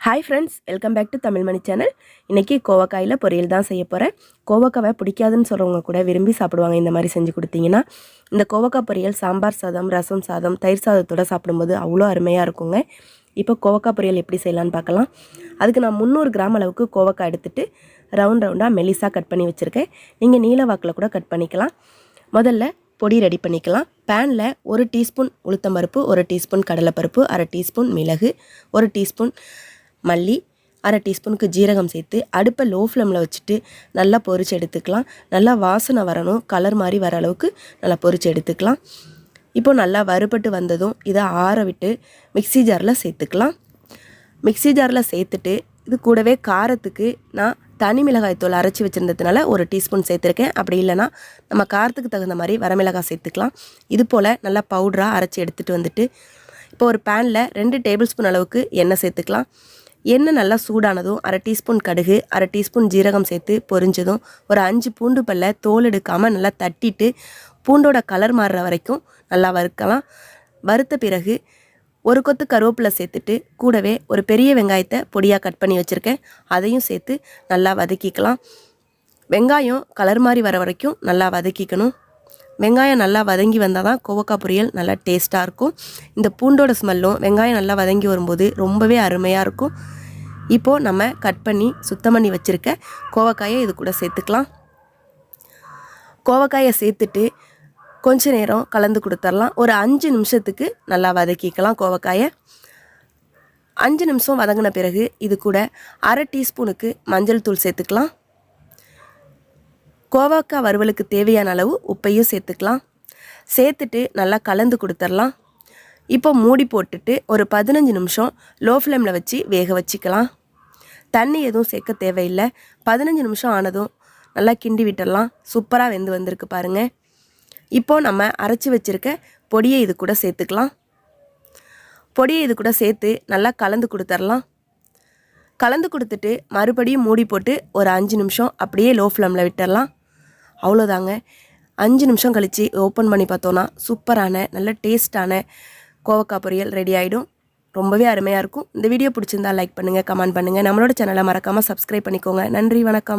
Hi friends welcome back to Tamil Mani channel இன்றைக்கி கோவக்காயில் பொரியல் தான் செய்ய போகிறேன் கோவக்காவை பிடிக்காதுன்னு சொல்கிறவங்க கூட விரும்பி சாப்பிடுவாங்க இந்த மாதிரி செஞ்சு கொடுத்தீங்கன்னா இந்த கோவக்காய் பொரியல் சாம்பார் சாதம் ரசம் சாதம் தயிர் சாதத்தோடு சாப்பிடும்போது அவ்வளோ அருமையாக இருக்குங்க. இப்போ கோவக்காய் பொரியல் எப்படி செய்யலான்னு பார்க்கலாம். அதுக்கு நான் முந்நூறு கிராம் அளவுக்கு கோவக்காய் எடுத்துகிட்டு ரவுண்ட் ரவுண்டாக மெலிசாக கட் பண்ணி வச்சுருக்கேன். நீங்கள் நீல வாக்கில் கூட கட் பண்ணிக்கலாம். முதல்ல பொடி ரெடி பண்ணிக்கலாம். பேனில் ஒரு டீஸ்பூன் உளுத்தம்பருப்பு ஒரு டீஸ்பூன் கடலைப்பருப்பு அரை டீஸ்பூன் மிளகு ஒரு டீஸ்பூன் மல்லி அரை டீஸ்பூனுக்கு ஜீரகம் சேர்த்து அடுப்பை லோ ஃப்ளேமில் வச்சுட்டு நல்லா பொரிச்சு எடுத்துக்கலாம். நல்லா வாசனை வரணும். கலர் மாதிரி வர அளவுக்கு நல்லா பொரிச்சு எடுத்துக்கலாம். இப்போ நல்லா வறுபட்டு வந்ததும் இதை ஆற விட்டு மிக்சி ஜாரில் சேர்த்துக்கலாம். மிக்சி ஜாரில் சேர்த்துட்டு இது கூடவே காரத்துக்கு நான் தனி மிளகாய் தூள் அரைச்சி வச்சுருந்ததுனால ஒரு டீஸ்பூன் சேர்த்துருக்கேன். அப்படி இல்லைனா நம்ம காரத்துக்கு தகுந்த மாதிரி வரமிளகாய் சேர்த்துக்கலாம். இது போல் நல்லா பவுடராக அரைச்சி எடுத்துகிட்டு வந்துட்டு இப்போ ஒரு பேனில் ரெண்டு டேபிள் ஸ்பூன் அளவுக்கு எண்ணெய் சேர்த்துக்கலாம். எண்ணெய் நல்லா சூடானதும் அரை டீஸ்பூன் கடுகு அரை டீஸ்பூன் ஜீரகம் சேர்த்து பொரிஞ்சதும் ஒரு அஞ்சு பூண்டு பல்ல தோல் எடுக்காமல் நல்லா தட்டிட்டு பூண்டோட கலர் மாறுற வரைக்கும் நல்லா வறுக்கலாம். வறுத்த பிறகு ஒரு கொத்து கருவேப்பிலை சேர்த்துட்டு கூடவே ஒரு பெரிய வெங்காயத்தை பொடியாக கட் பண்ணி வச்சுருக்கேன். அதையும் சேர்த்து நல்லா வதக்கிக்கலாம். வெங்காயம் கலர் மாதிரி வர வரைக்கும் நல்லா வதக்கிக்கணும். வெங்காயம் நல்லா வதங்கி வந்தால் தான் கோவக்காய் பொரியல் நல்லா டேஸ்ட்டாக இருக்கும். இந்த பூண்டோட ஸ்மெல்லும் வெங்காயம் நல்லா வதங்கி வரும்போது ரொம்பவே அருமையாக இருக்கும். இப்போது நம்ம கட் பண்ணி சுத்தம் பண்ணி வச்சுருக்க கோவக்காயை இது கூட சேர்த்துக்கலாம். கோவக்காயை சேர்த்துட்டு கொஞ்ச நேரம் கலந்து கொடுத்துர்லாம் ஒரு அஞ்சு நிமிஷத்துக்கு நல்லா வதக்கிக்கலாம் கோவக்காயை. அஞ்சு நிமிஷம் வதங்கின பிறகு இது கூட அரை டீஸ்பூனுக்கு மஞ்சள் தூள் சேர்த்துக்கலாம். கோவாக்காய் வறுவலுக்கு தேவையான அளவு உப்பையும் சேர்த்துக்கலாம். சேர்த்துட்டு நல்லா கலந்து கொடுத்துர்லாம் இப்போ மூடி போட்டுட்டு ஒரு பதினஞ்சு நிமிஷம் லோ ஃப்ளேமில் வச்சு வேக வச்சுக்கலாம். தண்ணி எதுவும் சேர்க்க தேவையில்லை. பதினஞ்சு நிமிஷம் ஆனதும் நல்லா கிண்டி விட்டுடலாம். சூப்பராக வெந்து வந்திருக்கு பாருங்கள் இப்போது நம்ம அரைச்சி வச்சுருக்க பொடியை இது கூட சேர்த்துக்கலாம். பொடியை இது கூட சேர்த்து நல்லா கலந்து கொடுத்துர்லாம் கலந்து கொடுத்துட்டு மறுபடியும் மூடி போட்டு ஒரு அஞ்சு நிமிஷம் அப்படியே லோ ஃப்ளேமில் விட்டுடலாம். அவ்வளோதாங்க. அஞ்சு நிமிஷம் கழித்து ஓப்பன் பண்ணி பார்த்தோன்னா சூப்பரான நல்ல டேஸ்ட்டான கோவக்காய் பொரியல் ரெடி ஆகிடும் ரொம்பவே அருமையாக இருக்கும். இந்த வீடியோ பிடிச்சிருந்தா லைக் பண்ணுங்கள் கமெண்ட் பண்ணுங்கள் நம்மளோட சேனலை மறக்காமல் சப்ஸ்கிரைப் பண்ணிக்கோங்க. நன்றி வணக்கம்.